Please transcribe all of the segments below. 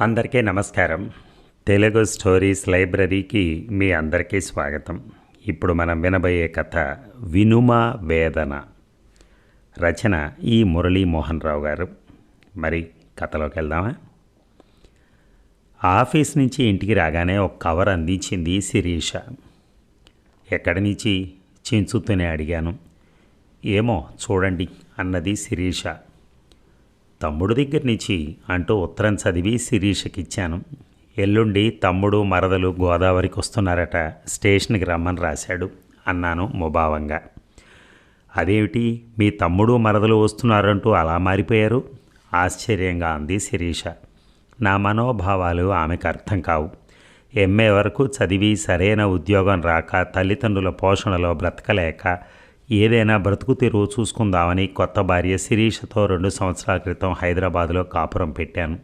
అందరికీ నమస్కారం. తెలుగు స్టోరీస్ లైబ్రరీకి మీ అందరికీ స్వాగతం. ఇప్పుడు మనం వినబోయే కథ వినుమ వేదన. రచన ఈ మురళీమోహన్ రావు గారు. మరి కథలోకి వెళ్దామా? ఆఫీస్ నుంచి ఇంటికి రాగానే ఒక కవర్ అందించింది శిరీష. ఎక్కడి నుంచి? చించుతూనే అడిగాను. ఏమో చూడండి అన్నది శిరీష. తమ్ముడు దగ్గర నుంచి అంటూ ఉత్తరం చదివి శిరీషకి ఇచ్చాను ఎల్లుండి తమ్ముడు మరదలు గోదావరికి వస్తున్నారట. స్టేషన్కి రమ్మని రాశాడు అన్నాను ముభావంగా. అదేమిటి? మీ తమ్ముడు మరదలు వస్తున్నారంటూ అలా మారిపోయారు? ఆశ్చర్యంగా అంది శిరీష. నా మనోభావాలు ఆమెకు అర్థం కావు. ఎంఏ వరకు చదివి సరైన ఉద్యోగం రాక తల్లిదండ్రుల పోషణలో బ్రతకలేక ఏదైనా బ్రతుకు తెరువు చూసుకుందామని కొత్త భార్య శిరీషతో రెండు సంవత్సరాల క్రితం హైదరాబాద్లో కాపురం పెట్టాను.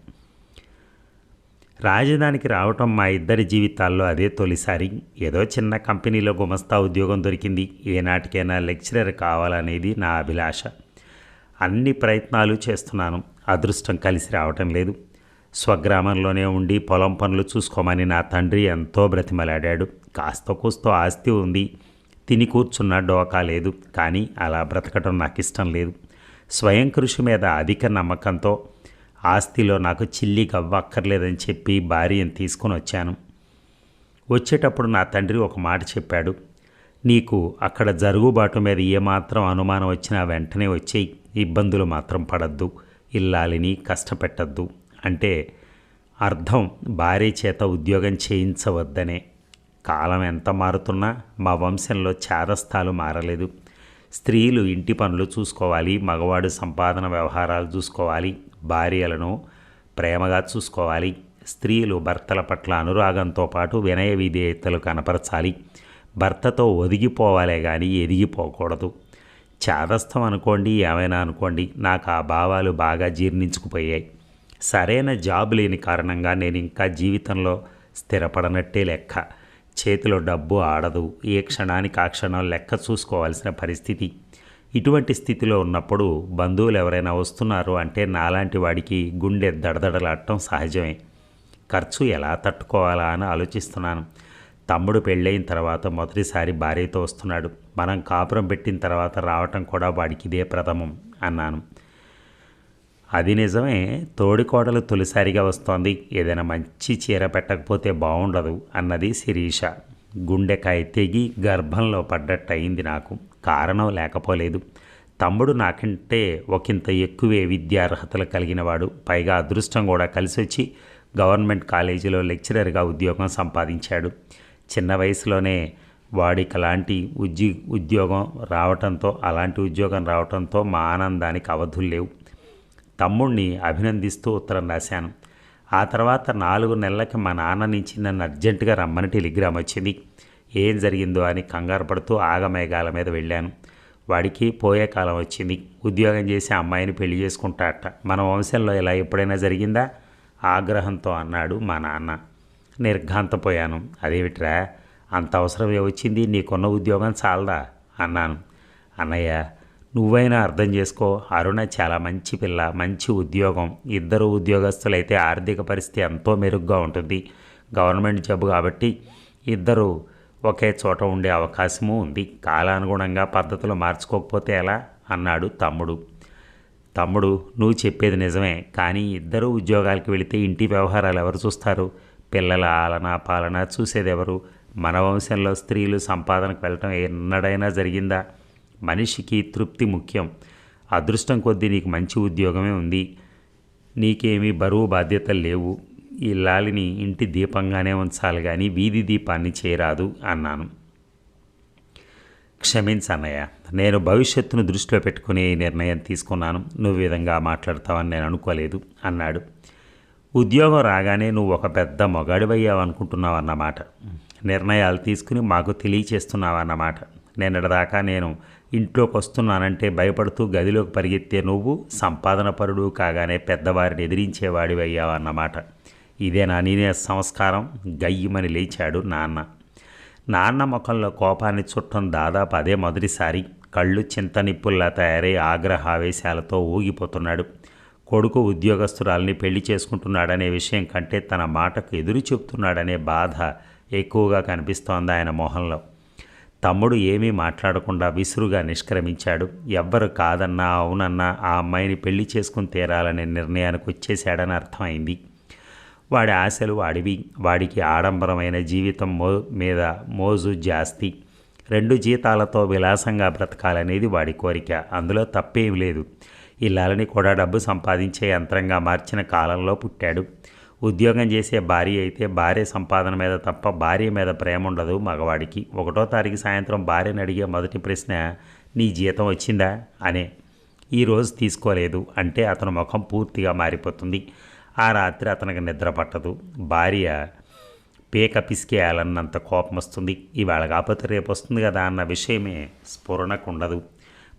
రాజధానికి రావటం మా ఇద్దరి జీవితాల్లో అదే తొలిసారి. ఏదో చిన్న కంపెనీలో గుమస్తా ఉద్యోగం దొరికింది. ఏనాటికైనా లెక్చరర్ కావాలనేది నా అభిలాష. అన్ని ప్రయత్నాలు చేస్తున్నాను. అదృష్టం కలిసి రావటం లేదు. స్వగ్రామంలోనే ఉండి పొలం పనులు చూసుకోమని నా తండ్రి ఎంతో బ్రతిమలాడాడు. కాస్త కూస్తో ఆస్తి ఉంది. తిని కూర్చున్న డోకా లేదు కానీ అలా బ్రతకటం నాకు ఇష్టం లేదు. స్వయం కృషి మీద అధిక నమ్మకంతో ఆస్తిలో నాకు చిల్లి గవ్వక్కర్లేదని చెప్పి భార్యను తీసుకుని వచ్చాను. వచ్చేటప్పుడు నా తండ్రి ఒక మాట చెప్పాడు. నీకు అక్కడ జరుగుబాటు మీద ఏమాత్రం అనుమానం వచ్చినా వెంటనే వచ్చేయి ఇబ్బందులు మాత్రం పడద్దు ఇల్లాలిని కష్టపెట్టద్దు. అంటే అర్థం భార్య చేత ఉద్యోగం చేయించవద్దనే. కాలం ఎంత మారుతున్నా మా వంశంలో చారస్థాలు మారలేదు. స్త్రీలు ఇంటి పనులు చూసుకోవాలి మగవాడు సంపాదన వ్యవహారాలు చూసుకోవాలి భార్యలను ప్రేమగా చూసుకోవాలి స్త్రీలు భర్తల పట్ల అనురాగంతో పాటు వినయ విధేయతలు కనపరచాలి. భర్తతో ఒదిగిపోవాలే కానీ ఎదిగిపోకూడదు. చాదస్తం అనుకోండి ఏమైనా అనుకోండి నాకు ఆ భావాలు బాగా జీర్ణించుకుపోయాయి. సరైన జాబ్ లేని కారణంగా నేను ఇంకా జీవితంలో స్థిరపడనట్టే లెక్క. చేతిలో డబ్బు ఆడదు. ఏ క్షణానికి ఆ క్షణం లెక్క చూసుకోవాల్సిన పరిస్థితి. ఇటువంటి స్థితిలో ఉన్నప్పుడు బంధువులు ఎవరైనా వస్తున్నారు అంటే నాలాంటి వాడికి గుండె దడదడలాడటం సహజమే. ఖర్చు ఎలా తట్టుకోవాలా అని ఆలోచిస్తున్నాను. తమ్ముడు పెళ్ళైన తర్వాత మొదటిసారి భార్యతో వస్తున్నాడు. మనం కాపురం పెట్టిన తర్వాత రావటం కూడా వాడికి ఇదే ప్రథమం అన్నాను. అది నిజమే తోడికోడలు తొలిసారిగా వస్తోంది. ఏదైనా మంచి చీర పెట్టకపోతే బాగుండదు అన్నది శిరీష. గుండెకాయ తెగి గర్భంలో పడ్డట్టు అయింది నాకు. కారణం లేకపోలేదు. తమ్ముడు నాకంటే ఒకంత ఎక్కువే విద్యార్హతలు కలిగినవాడు. పైగా అదృష్టం కూడా కలిసి వచ్చి గవర్నమెంట్ కాలేజీలో లెక్చరర్గా ఉద్యోగం సంపాదించాడు. చిన్న వయసులోనే వాడికి అలాంటి ఉద్యో ఉద్యోగం రావటంతో అలాంటి ఉద్యోగం రావటంతో మా ఆనందానికి అవధులు లేవు. తమ్ముణ్ణి అభినందిస్తూ ఉత్తరం రాశాను. ఆ తర్వాత నాలుగు నెలలకి మా నాన్న నుంచి నన్ను అర్జెంటుగా రమ్మని టెలిగ్రామ్ వచ్చింది. ఏం జరిగిందో అని కంగారు పడుతూ ఆగమేఘాల మీద వెళ్ళాను. వాడికి పోయే కాలం వచ్చింది. ఉద్యోగం చేసి అమ్మాయిని పెళ్ళి చేసుకుంటాట మన వంశంలో ఇలా ఎప్పుడైనా జరిగిందా? ఆగ్రహంతో అన్నాడు మా నాన్న. నిర్ఘాంతపోయాను. అదేమిట్రా? అంత అవసరమే వచ్చింది. నీకున్న ఉద్యోగం చాలదా? అన్నాను. అన్నయ్య నువ్వైనా అర్థం చేసుకో. అరుణ చాలా మంచి పిల్ల మంచి ఉద్యోగం. ఇద్దరు ఉద్యోగస్తులైతే ఆర్థిక పరిస్థితి ఎంతో మెరుగ్గా ఉంటుంది. గవర్నమెంట్ జాబ్ కాబట్టి ఇద్దరు ఒకే చోట ఉండే అవకాశము ఉంది. కాలానుగుణంగా పద్ధతులు మార్చుకోకపోతే ఎలా? అన్నాడు తమ్ముడు. తమ్ముడు నువ్వు చెప్పేది నిజమే. కానీ ఇద్దరు ఉద్యోగాలకు వెళితే ఇంటి వ్యవహారాలు ఎవరు చూస్తారు? పిల్లల ఆలన పాలన చూసేది ఎవరు మన వంశంలో స్త్రీలు సంపాదనకు వెళ్ళటం ఎన్నడైనా జరిగిందా? మనిషికి తృప్తి ముఖ్యం. అదృష్టం కొద్దీ నీకు మంచి ఉద్యోగమే ఉంది. నీకేమీ బరువు బాధ్యతలు లేవు. ఈ లాలిని ఇంటి దీపంగానే ఉంచాలి కానీ వీధి దీపాన్ని చేయరాదు అన్నాను. క్షమించన్నయ్య నేను భవిష్యత్తును దృష్టిలో పెట్టుకుని ఈ నిర్ణయం తీసుకున్నాను. నువ్వు విధంగా మాట్లాడతావని నేను అనుకోలేదు అన్నాడు. ఉద్యోగం రాగానే నువ్వు ఒక పెద్ద మొగాడివయ్యావనుకుంటున్నావు అన్నమాట నిర్ణయాలు తీసుకుని మాకు తెలియచేస్తున్నావు అన్నమాట నిన్నటిదాకా నేను ఇంట్లోకి వస్తున్నానంటే భయపడుతూ గదిలోకి పరిగెత్తే నువ్వు సంపాదన పరుడు కాగానే పెద్దవారిని ఎదిరించేవాడివి ఇదే నా నేనే సంస్కారం గయ్యమని లేచాడు నాన్న. నాన్న ముఖంలో కోపాన్ని చుట్టం దాదాపు అదే మొదటిసారి కళ్ళు చింతనిప్పుల్లా తయారై ఆగ్రహావేశాలతో ఊగిపోతున్నాడు. కొడుకు ఉద్యోగస్తురాల్ని పెళ్ళి చేసుకుంటున్నాడనే విషయం కంటే తన మాటకు ఎదురు చెప్తున్నాడనే బాధ ఎక్కువగా కనిపిస్తోంది ఆయన మొహంలో. తమ్ముడు ఏమీ మాట్లాడకుండా విసురుగా నిష్క్రమించాడు. ఎవ్వరు కాదన్నా అవునన్నా ఆ అమ్మాయిని పెళ్ళి చేసుకుని తీరాలనే నిర్ణయానికి వచ్చేశాడని అర్థమైంది. వాడి ఆశలు వాడివి. వాడికి ఆడంబరమైన జీవితం మో మీద మోజు జాస్తి. రెండు జీతాలతో విలాసంగా బ్రతకాలనేది వాడి కోరిక. అందులో తప్పేం లేదు. ఇల్లాలని కూడా డబ్బు సంపాదించే యంత్రంగా మార్చిన కాలంలో పుట్టాడు. ఉద్యోగం చేసే భార్య అయితే భార్య సంపాదన మీద తప్ప భార్య మీద ప్రేమ ఉండదు మగవాడికి. ఒకటో తారీఖు సాయంత్రం భార్యను అడిగే మొదటి ప్రశ్న నీ జీతం వచ్చిందా? అనే. ఈరోజు తీసుకోలేదు అంటే అతని ముఖం పూర్తిగా మారిపోతుంది. ఆ రాత్రి అతనికి నిద్ర పట్టదు. భార్య పీక పిసికేయాలన్నంత కోపం వస్తుంది. ఇవాళ కాకపోతే రేపు వస్తుంది కదా అన్న విషయమే స్ఫురణకు ఉండదు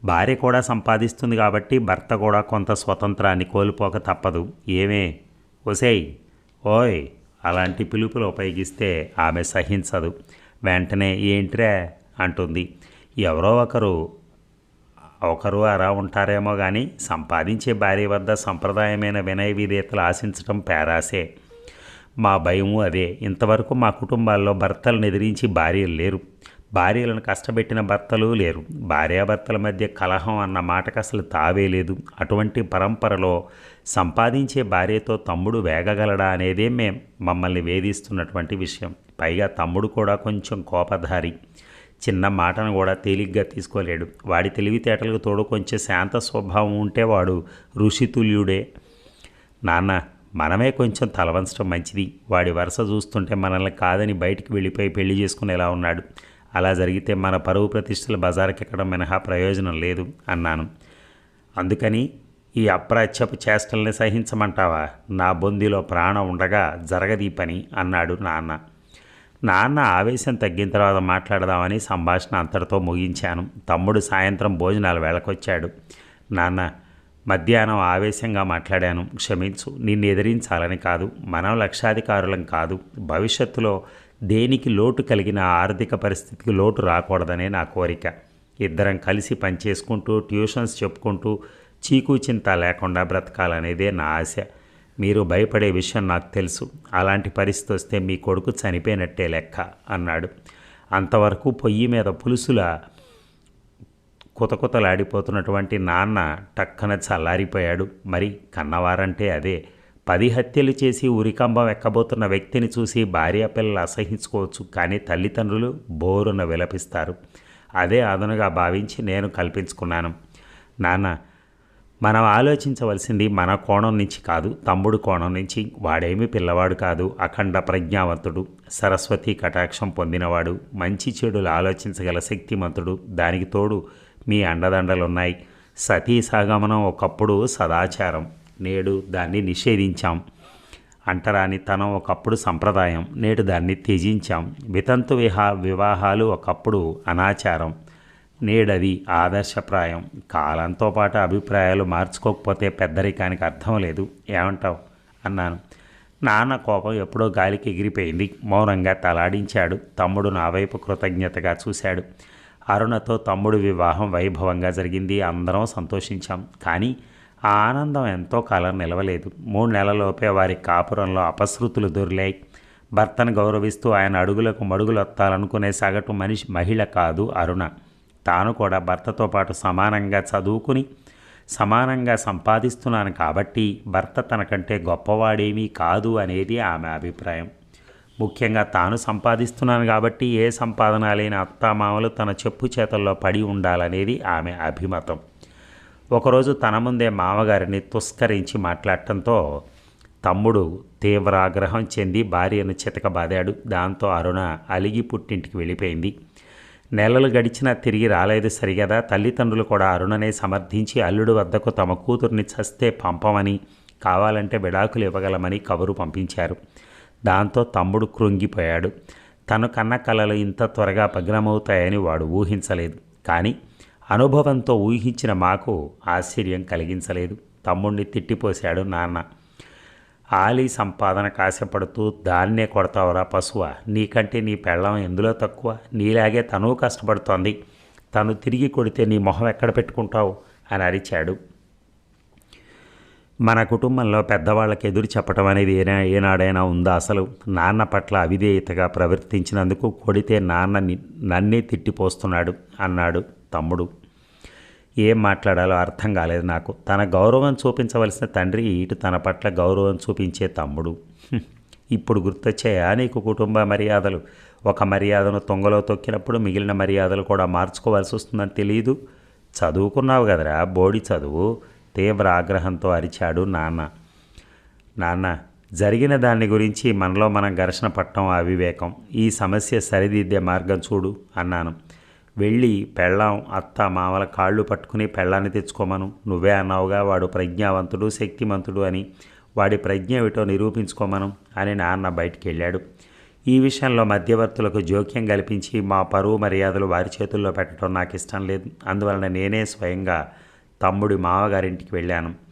భార్య కూడా సంపాదిస్తుంది కాబట్టి భర్త కూడా కొంత స్వతంత్రాన్ని కోల్పోక తప్పదు. ఏమే? ఒసేయ్! ఓయ్ అలాంటి పిలుపులు ఉపయోగిస్తే ఆమె సహించదు. వెంటనే ఏంట్రా? అంటుంది. ఎవరో ఒకరు ఒకరు అలా ఉంటారేమో కానీ సంపాదించే భార్య వద్ద సంప్రదాయమైన వినయ విధేతలు ఆశించడం పేరాసే. మా భయము అదే. ఇంతవరకు మా కుటుంబాల్లో భర్తలను ఎదిరించి భార్యలు లేరు. భార్యలను కష్టపెట్టిన భర్తలు లేరు. భార్యాభర్తల మధ్య కలహం అన్న మాటకు అసలు తావే లేదు. అటువంటి పరంపరలో సంపాదించే భార్యతో తమ్ముడు వేగగలడా అనేదే మేం మమ్మల్ని వేధిస్తున్నటువంటి విషయం. పైగా తమ్ముడు కూడా కొంచెం కోపధారి. చిన్న మాటను కూడా తేలిగ్గా తీసుకోలేడు. వాడి తెలివితేటలకు తోడు కొంచెం శాంత స్వభావం ఉంటే వాడు ఋషితుల్యుడే. నాన్న మనమే కొంచెం తలవంచడం మంచిది. వాడి వరుస చూస్తుంటే మనల్ని కాదని బయటికి వెళ్ళిపోయి పెళ్ళి చేసుకునేలా ఉన్నాడు. అలా జరిగితే మన పరువు ప్రతిష్టలు బజారుకెక్కడం మినహా ప్రయోజనం లేదు అన్నాను. అందుకని ఈ అప్రాచ్యపు చేష్టల్ని సహించమంటావా? నా బొందిలో ప్రాణం ఉండగా జరగదీ పని అన్నాడు నాన్న. నాన్న ఆవేశం తగ్గిన తర్వాత మాట్లాడదామని సంభాషణ అంతటితో ముగించాను. తమ్ముడు సాయంత్రం భోజనాలు వేళకొచ్చాడు. నాన్న మధ్యాహ్నం ఆవేశంగా మాట్లాడాను. క్షమించు నిన్ను ఎదిరించాలని కాదు. మనం లక్షాధికారులం కాదు. భవిష్యత్తులో దేనికి లోటు కలిగిన ఆర్థిక పరిస్థితికి లోటు రాకూడదనే నా కోరిక. ఇద్దరం కలిసి పనిచేసుకుంటూ ట్యూషన్స్ చెప్పుకుంటూ చీకు చింత లేకుండా బ్రతకాలనేదే నా ఆశ. మీరు భయపడే విషయం నాకు తెలుసు. అలాంటి పరిస్థితి వస్తే మీ కొడుకు చనిపోయినట్టే లెక్క అన్నాడు. అంతవరకు పొయ్యి మీద పులుసుల కుతకుతలాడిపోతున్నటువంటి నాన్న టక్కన చల్లారిపోయాడు. మరి కన్నవారంటే అదే. పది హత్యలు చేసి ఉరికంబం ఎక్కబోతున్న వ్యక్తిని చూసి భార్య పిల్లలు అసహించుకోవచ్చు కానీ తల్లిదండ్రులు బోరున విలపిస్తారు. అదే అదనుగా భావించి నేను కల్పించుకున్నాను. నాన్న మనం ఆలోచించవలసింది మన కోణం నుంచి కాదు తమ్ముడు కోణం నుంచి. వాడేమి పిల్లవాడు కాదు అఖండ ప్రజ్ఞావంతుడు సరస్వతి కటాక్షం పొందినవాడు మంచి చెడులు ఆలోచించగల శక్తిమంతుడు. దానికి తోడు మీ అండదండలున్నాయి. సతీ సాగమనం ఒకప్పుడు సదాచారం. నేడు దాన్ని నిషేధించాం. అంటరాని తనం ఒకప్పుడు సంప్రదాయం నేడు దాన్ని త్యజించాం. వితంతు విహా వివాహాలు ఒకప్పుడు అనాచారం. నేడది ఆదర్శప్రాయం. కాలంతో పాటు అభిప్రాయాలు మార్చుకోకపోతే పెద్దరికానికి అర్థం లేదు. ఏమంటావు? అన్నాను. నాన్న కోపం ఎప్పుడో గాలికి ఎగిరిపోయింది. మౌనంగా తలాడించాడు. తమ్ముడు నా వైపు కృతజ్ఞతగా చూశాడు. అరుణతో తమ్ముడు వివాహం వైభవంగా జరిగింది. అందరం సంతోషించాం. కానీ ఆ ఆనందం ఎంతో కాలం నిలవలేదు. మూడు నెలలలోపే వారి కాపురంలో అపశృతులు దొరిలాయి. భర్తను గౌరవిస్తూ ఆయన అడుగులకు మడుగులొత్తాలనుకునే సగటు మనిషి మహిళ కాదు అరుణ. తాను కూడా భర్తతో పాటు సమానంగా చదువుకుని సమానంగా సంపాదిస్తున్నాను కాబట్టి భర్త తనకంటే గొప్పవాడేమీ కాదు అనేది ఆమె అభిప్రాయం. ముఖ్యంగా తాను సంపాదిస్తున్నాను కాబట్టి ఏ సంపాదన లేని అత్తామామలు తన చెప్పు చేతల్లో పడి ఉండాలనేది ఆమె అభిమతం. ఒకరోజు తన ముందే మామగారిని తుస్కరించి మాట్లాడటంతో తమ్ముడు తీవ్ర ఆగ్రహం చెంది భార్యను చితకబాదాడు. దాంతో అరుణ అలిగి పుట్టింటికి వెళ్ళిపోయింది. నెలలు గడిచినా తిరిగి రాలేదు సరిగదా. తల్లిదండ్రులు కూడా అరుణనే సమర్థించి అల్లుడు వద్దకు తమ కూతుర్ని చస్తే పంపమని కావాలంటే విడాకులు ఇవ్వగలమని కబురు పంపించారు. దాంతో తమ్ముడు కృంగిపోయాడు. తను కన్న కలలు ఇంత త్వరగా భగ్నమవుతాయని వాడు ఊహించలేదు. కానీ అనుభవంతో ఊహించిన మాకు ఆశ్చర్యం కలిగించలేదు. తమ్ముణ్ణి తిట్టిపోశాడు నాన్న. ఆలి సంపాదన కాశపడుతూ దాన్నే కొడతావురా పశువ నీకంటే నీ పెళ్ళం ఎందులో తక్కువ? నీలాగే తను కష్టపడుతోంది. తను తిరిగి కొడితే నీ మొహం ఎక్కడ పెట్టుకుంటావు? అని అరిచాడు. మన కుటుంబంలో పెద్దవాళ్ళకి ఎదురు చెప్పడం అనేది ఏనా ఏనాడైనా ఉందా అసలు? నాన్న పట్ల అవిధేయతగా ప్రవర్తించినందుకు కొడితే నాన్న నన్నే తిట్టిపోస్తున్నాడు అన్నాడు. తమ్ముడు. ఏం మాట్లాడాలో అర్థం కాలేదు నాకు. తన గౌరవం చూపించవలసిన తండ్రి ఇటు తన పట్ల గౌరవం చూపించే తమ్ముడు. ఇప్పుడు గుర్తొచ్చాయా నీకు కుటుంబ మర్యాదలు? ఒక మర్యాదను తొంగలో తొక్కినప్పుడు మిగిలిన మర్యాదలు కూడా మార్చుకోవాల్సి వస్తుందని తెలియదు చదువుకున్నావు కదరా బోడి చదువు. తీవ్ర ఆగ్రహంతో అరిచాడు నాన్న. నాన్న జరిగిన దాని గురించి మనలో మనం ఘర్షణ పట్టడం అవివేకం ఈ సమస్య సరిదిద్దే మార్గం చూడు అన్నాను. వెళ్ళి పెళ్ళాం అత్త మామల కాళ్ళు పట్టుకుని పెళ్ళాన్ని తెచ్చుకోమను. నువ్వే అన్నావుగా వాడు ప్రజ్ఞావంతుడు శక్తిమంతుడు అని. వాడి ప్రజ్ఞ ఏమిటో నిరూపించుకోమను అని నాన్న బయటికి వెళ్ళాడు ఈ విషయంలో మధ్యవర్తులకు జోక్యం కల్పించి మా పరువు మర్యాదలు వారి చేతుల్లో పెట్టడం నాకు ఇష్టం లేదు. అందువలన నేనే స్వయంగా తమ్ముడి మామగారింటికి వెళ్ళాను.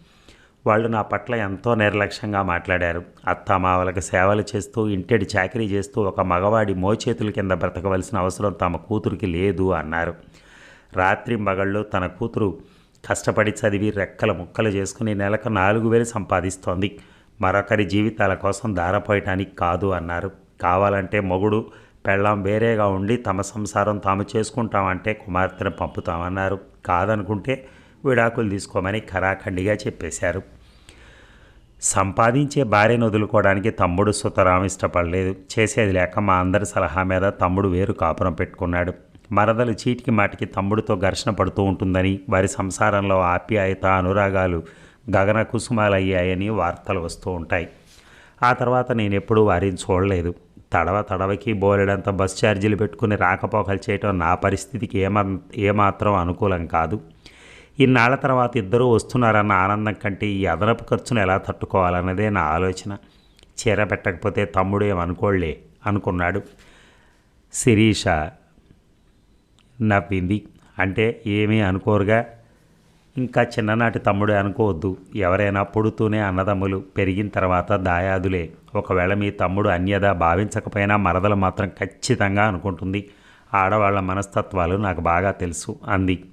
వాళ్ళు నా పట్ల ఎంతో నిర్లక్ష్యంగా మాట్లాడారు. అత్తమావలకు సేవలు చేస్తూ ఇంటెడి చాకరీ చేస్తూ ఒక మగవాడి మోచేతుల కింద బ్రతకవలసిన అవసరం తమ కూతురికి లేదు అన్నారు. రాత్రి మగళ్ళు తన కూతురు కష్టపడి చదివి రెక్కల ముక్కలు చేసుకుని నెలకు నాలుగు వేలు సంపాదిస్తోంది. మరొకరి జీవితాల కోసం దారపోయటానికి కాదు అన్నారు. కావాలంటే మొగుడు పెళ్ళాం వేరేగా ఉండి తమ సంసారం తాము చేసుకుంటామంటే కుమార్తెను పంపుతామన్నారు. కాదనుకుంటే విడాకులు తీసుకోమని ఖరాఖండిగా చెప్పేశారు. సంపాదించే భార్యను వదులుకోవడానికి తమ్ముడు సుతరాం ఇష్టపడలేదు. చేసేది లేక మా అందరి సలహా మీద తమ్ముడు వేరు కాపురం పెట్టుకున్నాడు. మరదలు చీటికి మాటికి తమ్ముడితో ఘర్షణ పడుతూ ఉంటుందని వారి సంసారంలో ఆప్యాయత అనురాగాలు గగన కుసుమాలయ్యాయని వార్తలు వస్తూ ఉంటాయి. ఆ తర్వాత నేను ఎప్పుడూ వారిని చూడలేదు. తడవ తడవకి బోలెడంత బస్ ఛార్జీలు పెట్టుకుని రాకపోకలు చేయటం నా పరిస్థితికి ఏమా ఏమాత్రం అనుకూలం కాదు. ఇన్నాళ్ళ తర్వాత ఇద్దరూ వస్తున్నారన్న ఆనందం కంటే ఈ అదనపు ఖర్చును ఎలా తట్టుకోవాలన్నదే నా ఆలోచన. చీర పెట్టకపోతే తమ్ముడు ఏమనుకోళ్ళే అనుకున్నాడు. శిరీష నవ్వింది. అంటే ఏమీ అనుకోరుగా. ఇంకా చిన్ననాటి తమ్ముడే అనుకోవద్దు. ఎవరైనా పుడుతూనే అన్నదమ్ములు పెరిగిన తర్వాత దాయాదులే. ఒకవేళ మీ తమ్ముడు అన్యదా భావించకపోయినా మరదలు మాత్రం ఖచ్చితంగా అనుకుంటుంది. ఆడవాళ్ళ మనస్తత్వాలు నాకు బాగా తెలుసు అంది.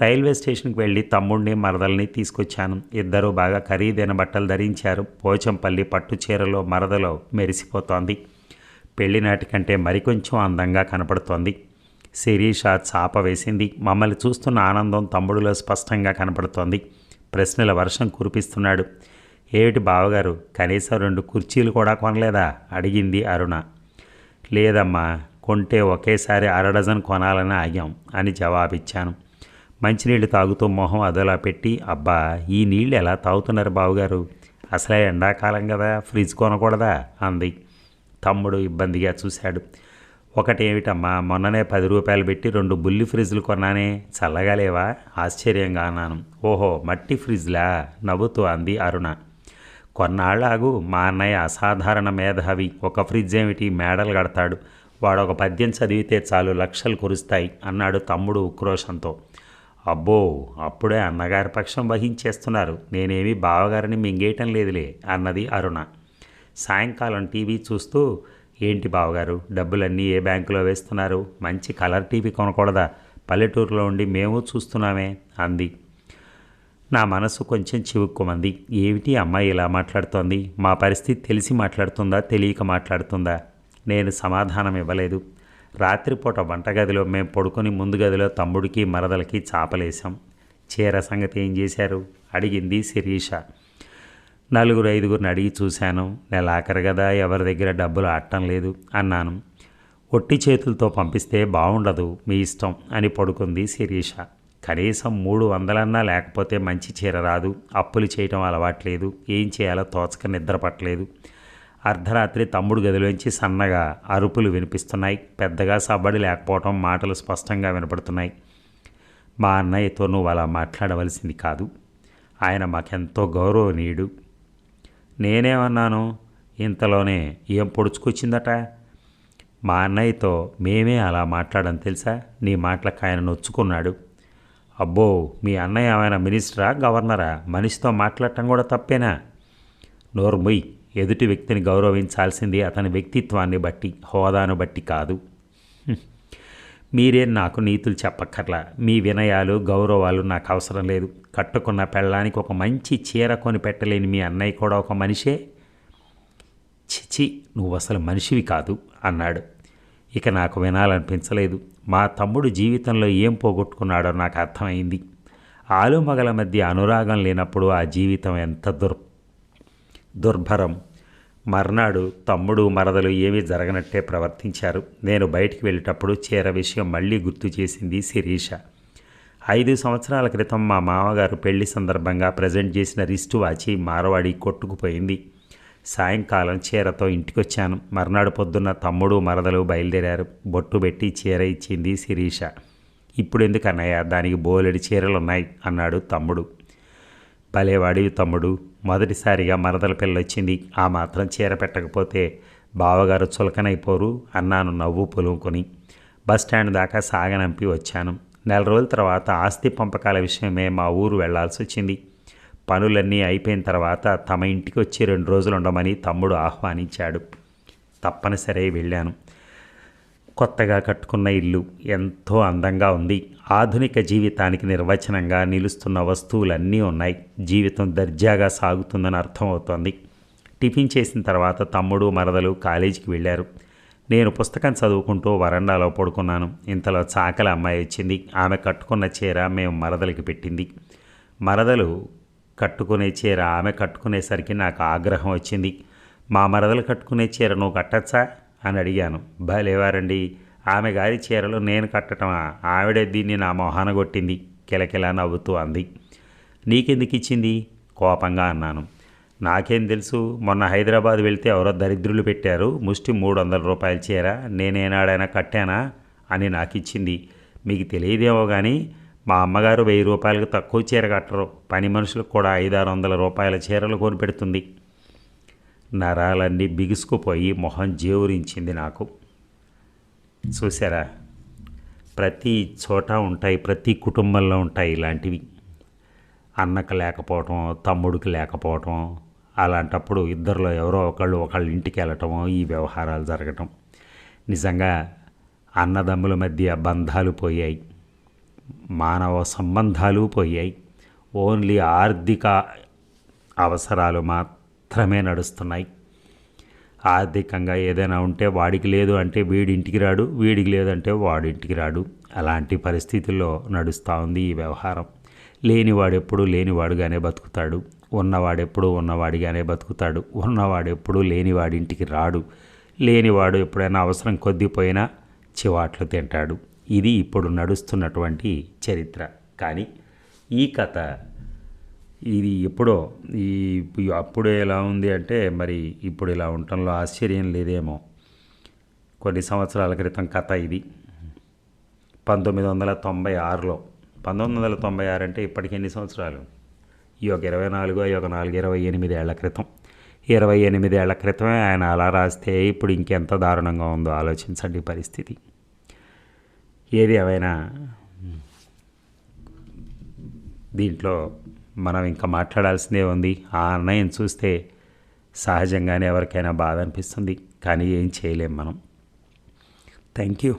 రైల్వే స్టేషన్కి వెళ్ళి తమ్ముడిని మరదల్ని తీసుకొచ్చాను. ఇద్దరూ బాగా ఖరీదైన బట్టలు ధరించారు. పోచంపల్లి పట్టు చీరలో మరదలో మెరిసిపోతోంది. పెళ్ళినాటి కంటే మరికొంచెం అందంగా కనపడుతోంది. శిరీష చాప వేసింది. మమ్మల్ని చూస్తున్న ఆనందం తమ్ముడిలో స్పష్టంగా కనపడుతోంది. ప్రశ్నల వర్షం కురిపిస్తున్నాడు. ఏమిటి బావగారు కనీసం రెండు కుర్చీలు కూడా కొనలేదా? అడిగింది అరుణ. లేదమ్మా కొంటే ఒకేసారి అర డజన్ కొనాలని ఆగాం అని జవాబిచ్చాను. మంచినీళ్ళు తాగుతూ మొహం అదోలా పెట్టి అబ్బా ఈ నీళ్ళు ఎలా తాగుతున్నారు బావగారు? అసలే ఎండాకాలం కదా ఫ్రిడ్జ్ కొనకూడదా? అంది. తమ్ముడు ఇబ్బందిగా చూశాడు. ఒకటేమిటమ్మా మొన్ననే పది రూపాయలు పెట్టి రెండు బుల్లి ఫ్రిడ్జ్లు కొన్నానే చల్లగా లేవా? ఆశ్చర్యంగా అన్నాను. ఓహో మట్టి ఫ్రిడ్జ్లా? నవ్వుతూ అంది అరుణ. కొన్నాళ్ళాగు మా అన్నయ్య అసాధారణ మేధావి. ఒక ఫ్రిడ్జ్ ఏమిటి మేడలు కడతాడు. వాడు ఒక పద్యం చదివితే చాలు లక్షలు కురుస్తాయి అన్నాడు తమ్ముడు ఉక్రోషంతో అబ్బో అప్పుడే అన్నగారి పక్షం వహించేస్తున్నారు. నేనేమి బావగారిని మింగేయటం లేదులే అన్నది అరుణ. సాయంకాలం టీవీ చూస్తూ ఏంటి బావగారు డబ్బులన్నీ ఏ బ్యాంకులో వేస్తున్నారు? మంచి కలర్ టీవీ కొనకూడదా? పల్లెటూరులో ఉండి మేము చూస్తున్నామే అంది. నా మనసు కొంచెం చివుక్కుమంది. ఏమిటి అమ్మాయి ఇలా మాట్లాడుతోంది? మా పరిస్థితి తెలిసి మాట్లాడుతుందా? తెలియక మాట్లాడుతుందా? నేను సమాధానం ఇవ్వలేదు. రాత్రిపూట వంటగదిలో మేము పడుకొని ముందు గదిలో తమ్ముడికి మరదలకి చాపలేశాం. చీర సంగతి ఏం చేశారు? అడిగింది శిరీష. నలుగురు ఐదుగురిని అడిగి చూశాను. నెలాఖరు కదా ఎవరి దగ్గర డబ్బులు ఆడటం లేదు అన్నాను. ఒట్టి చేతులతో పంపిస్తే బాగుండదు మీ ఇష్టం అని పడుకుంది శిరీష. కనీసం మూడు వందలన్నా లేకపోతే మంచి చీర రాదు అప్పులు చేయటం అలవాట్లేదు ఏం చేయాలో తోచక నిద్రపట్టలేదు అర్ధరాత్రి తమ్ముడు గదిలోంచి సన్నగా అరుపులు వినిపిస్తున్నాయి. పెద్దగా సబ్బడి లేకపోవటం మాటలు స్పష్టంగా వినపడుతున్నాయి. మా అన్నయ్యతో నువ్వు అలా మాట్లాడవలసింది కాదు. ఆయన మాకెంతో గౌరవనీయుడు. నేనేమన్నాను? ఇంతలోనే ఏం పొడుచుకొచ్చిందట? మా అన్నయ్యతో మేమే అలా మాట్లాడడం తెలుసా? నీ మాటలకు ఆయన నొచ్చుకున్నాడు. అబ్బో మీ అన్నయ్య ఏమైనా మినిస్టరా గవర్నరా? మనిషితో మాట్లాడటం కూడా తప్పేనా? నోర్ముయ్ ఎదుటి వ్యక్తిని గౌరవించాల్సింది అతని వ్యక్తిత్వాన్ని బట్టి హోదాను బట్టి కాదు. మీరేం నాకు నీతులు చెప్పక్కర్లా. మీ వినయాలు గౌరవాలు నాకు అవసరం లేదు. కట్టుకున్న పెళ్ళానికి ఒక మంచి చీర కొని పెట్టలేని మీ అన్నయ్య కూడా ఒక మనిషే? చిచి నువ్వు అసలు మనిషివి కాదు అన్నాడు. ఇక నాకు వినాలనిపించలేదు. మా తమ్ముడు జీవితంలో ఏం పోగొట్టుకున్నాడో నాకు అర్థమైంది. ఆలుమగల మధ్య అనురాగం లేనప్పుడు ఆ జీవితం ఎంత దుర్ దుర్భరం. మర్నాడు తమ్ముడు మరదలు ఏమీ జరగనట్టే ప్రవర్తించారు. నేను బయటికి వెళ్ళేటప్పుడు చీర విషయం మళ్ళీ గుర్తు చేసింది శిరీష. ఐదు సంవత్సరాల క్రితం మా మామగారు పెళ్ళి సందర్భంగా ప్రజెంట్ చేసిన రిస్టు వాచి మారవాడి కొట్టుకుపోయింది. సాయంకాలం చీరతో ఇంటికొచ్చాను. మర్నాడు పొద్దున్న తమ్ముడు మరదలు బయలుదేరారు. బొట్టు పెట్టి చీర ఇచ్చింది శిరీష. ఇప్పుడు ఎందుకన్నయ్య? దానికి బోలెడు చీరలు ఉన్నాయి అన్నాడు తమ్ముడు. భలేవాడివి తమ్ముడు. మొదటిసారిగా మరదల పిల్ల వచ్చింది. ఆ మాత్రం చీర పెట్టకపోతే బావగారు చులకనైపోరు అన్నాను నవ్వు పొలుముకొని బస్టాండ్ దాకా సాగనంపి వచ్చాను. నెల రోజుల తర్వాత ఆస్తి పంపకాల విషయమే మా ఊరు వెళ్ళాల్సి వచ్చింది పనులన్నీ అయిపోయిన తర్వాత తమ ఇంటికి వచ్చి రెండు రోజులు ఉండమని తమ్ముడు ఆహ్వానించాడు. తప్పనిసరి వెళ్ళాను. కొత్తగా కట్టుకున్న ఇల్లు ఎంతో అందంగా ఉంది. ఆధునిక జీవితానికి నిర్వచనంగా నిలుస్తున్న వస్తువులన్నీ ఉన్నాయి. జీవితం దర్జాగా సాగుతుందని అర్థమవుతోంది. టిఫిన్ చేసిన తర్వాత తమ్ముడు మరదలు కాలేజీకి వెళ్ళారు. నేను పుస్తకం చదువుకుంటూ వరండాలో పడుకున్నాను. ఇంతలో చాకల అమ్మాయి వచ్చింది. ఆమె కట్టుకున్న చీర మేము మరదలకి పెట్టింది. మరదలు కట్టుకునే చీర ఆమె కట్టుకునేసరికి నాకు ఆగ్రహం వచ్చింది. మా మరదలు కట్టుకునే చీర నువ్వు కట్టచ్చా? అని అడిగాను. భలేవారండి. ఆమె గారి చీరలు నేను కట్టటమా? ఆవిడే దీన్ని నా మొహాన కొట్టింది కిలకిలా నవ్వుతూ అంది. నీకెందుకు ఇచ్చింది? కోపంగా అన్నాను. నాకేం తెలుసు మొన్న హైదరాబాద్ వెళ్తే ఎవరో దరిద్రులు పెట్టారు ముష్టి మూడు వందల రూపాయల చీర నేనేనాడైనా కట్టానా? అని నాకు ఇచ్చింది మీకు తెలియదేమో కానీ మా అమ్మగారు వెయ్యి రూపాయలకు తక్కువ చీర కట్టరు. పని మనుషులకు కూడా ఐదారు వందల రూపాయల చీరలు కొనిపెడుతుంది. నరాలన్నీ బిగుసుకుపోయి మొహం జేవురించింది నాకు. చూసారా ప్రతి చోట ఉంటాయి ప్రతి కుటుంబంలో ఉంటాయి ఇలాంటివి. అన్నకు లేకపోవటం తమ్ముడికి లేకపోవటం అలాంటప్పుడు ఇద్దరిలో ఎవరో ఒకళ్ళు ఒకళ్ళ ఇంటికి వెళ్ళటం ఈ వ్యవహారాలు జరగటం. నిజంగా అన్నదమ్ముల మధ్య బంధాలు పోయాయి. మానవ సంబంధాలు పోయాయి. ఓన్లీ ఆర్థిక అవసరాలు మాత్రమే నడుస్తున్నాయి. ఆర్థికంగా ఏదైనా ఉంటే వాడికి లేదు అంటే వీడి ఇంటికి రాడు వీడికి లేదంటే వాడింటికి రాడు. అలాంటి పరిస్థితుల్లో నడుస్తూ ఉంది ఈ వ్యవహారం. లేనివాడెప్పుడు లేనివాడుగానే బతుకుతాడు. ఉన్నవాడెప్పుడు ఉన్నవాడిగానే బతుకుతాడు. ఉన్నవాడెప్పుడు లేనివాడింటికి రాడు. లేనివాడు ఎప్పుడైనా అవసరం కొద్దిపోయినా చివాట్లు తింటాడు. ఇది ఇప్పుడు నడుస్తున్నటువంటి చరిత్ర. కానీ ఈ కథ ఇది ఎప్పుడో ఈ అప్పుడు ఎలా ఉంది అంటే మరి ఇప్పుడు ఇలా ఉండటంలో ఆశ్చర్యం లేదేమో. కొన్ని సంవత్సరాల క్రితం కథ ఇది. పంతొమ్మిది వందల తొంభై ఆరులో పంతొమ్మిది వందల తొంభై ఆరు అంటే ఇప్పటికి ఎన్ని సంవత్సరాలు? ఈ ఒక ఇరవై నాలుగు ఈ ఒక నాలుగు ఇరవై ఎనిమిది ఏళ్ళ క్రితం. ఇరవై ఎనిమిది ఏళ్ళ క్రితమే ఆయన అలా రాస్తే ఇప్పుడు ఇంకెంత దారుణంగా ఉందో ఆలోచించండి పరిస్థితి. ఏది ఏమైనా దీంట్లో మనం ఇంకా మాట్లాడాల్సిందే ఉంది. ఆ అన్నయ్యం చూస్తే సహజంగానే ఎవరికైనా బాధ అనిపిస్తుంది. కానీ ఏం చేయలేం మనం. Thank you